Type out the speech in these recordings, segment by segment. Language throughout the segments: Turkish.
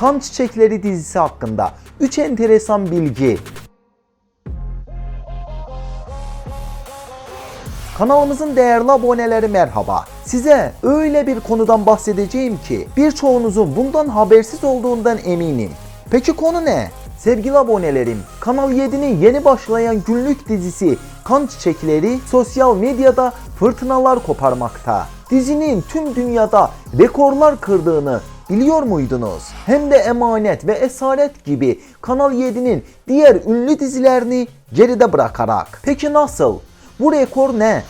Kan Çiçekleri dizisi hakkında 3 enteresan bilgi. Kanalımızın değerli aboneleri merhaba. Size öyle bir konudan bahsedeceğim ki birçoğunuzun bundan habersiz olduğundan eminim. Peki konu ne? Sevgili abonelerim, Kanal 7'nin yeni başlayan günlük dizisi Kan Çiçekleri sosyal medyada fırtınalar koparmakta. Dizinin tüm dünyada rekorlar kırdığını biliyor muydunuz? Hem de Emanet ve Esaret gibi Kanal 7'nin diğer ünlü dizilerini geride bırakarak. Peki nasıl? Bu rekor ne?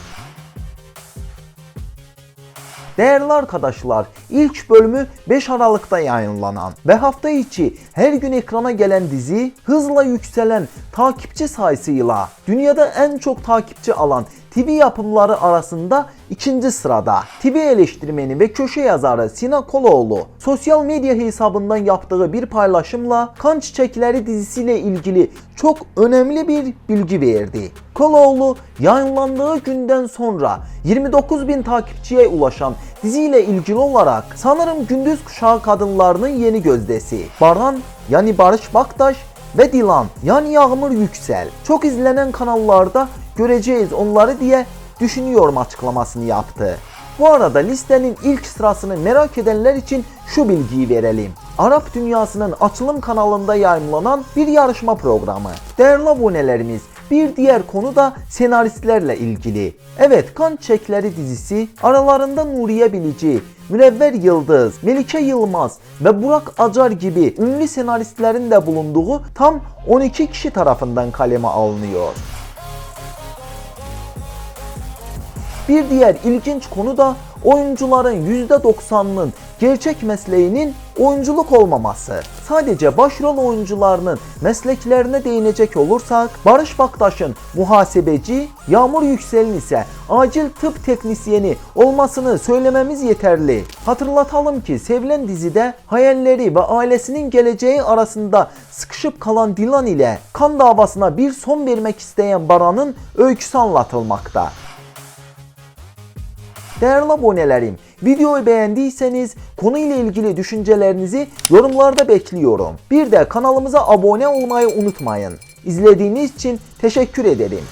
Değerli arkadaşlar, ilk bölümü 5 Aralık'ta yayınlanan ve hafta içi her gün ekrana gelen dizi hızla yükselen takipçi sayısıyla dünyada en çok takipçi alan TV yapımları arasında ikinci sırada. TV eleştirmeni ve köşe yazarı Sinan Koloğlu sosyal medya hesabından yaptığı bir paylaşımla Kan Çiçekleri dizisiyle ilgili çok önemli bir bilgi verdi. Koloğlu yayınlandığı günden sonra 29 bin takipçiye ulaşan diziyle ilgili olarak sanırım gündüz kuşağı kadınlarının yeni gözdesi. Baran yani Barış Baktaş ve Dilan yani Yağmur Yüksel. Çok izlenen kanallarda göreceğiz onları diye düşünüyorum açıklamasını yaptı. Bu arada listenin ilk sırasını merak edenler için şu bilgiyi verelim. Arap dünyasının açılım kanalında yayınlanan bir yarışma programı. Değerli abonelerimiz, bir diğer konu da senaristlerle ilgili. Evet, Kan Çiçekleri dizisi aralarında Nuriye Bilici, Münevver Yıldız, Melike Yılmaz ve Burak Acar gibi ünlü senaristlerin de bulunduğu tam 12 kişi tarafından kaleme alınıyor. Bir diğer ilginç konu da oyuncuların %90'ının gerçek mesleğinin oyunculuk olmaması. Sadece başrol oyuncularının mesleklerine değinecek olursak Barış Baktaş'ın muhasebeci, Yağmur Yüksel'in ise acil tıp teknisyeni olmasını söylememiz yeterli. Hatırlatalım ki sevilen dizide hayalleri ve ailesinin geleceği arasında sıkışıp kalan Dilan ile kan davasına bir son vermek isteyen Baran'ın öyküsü anlatılmakta. Değerli abonelerim, videoyu beğendiyseniz konuyla ilgili düşüncelerinizi yorumlarda bekliyorum. Bir de kanalımıza abone olmayı unutmayın. İzlediğiniz için teşekkür ederim.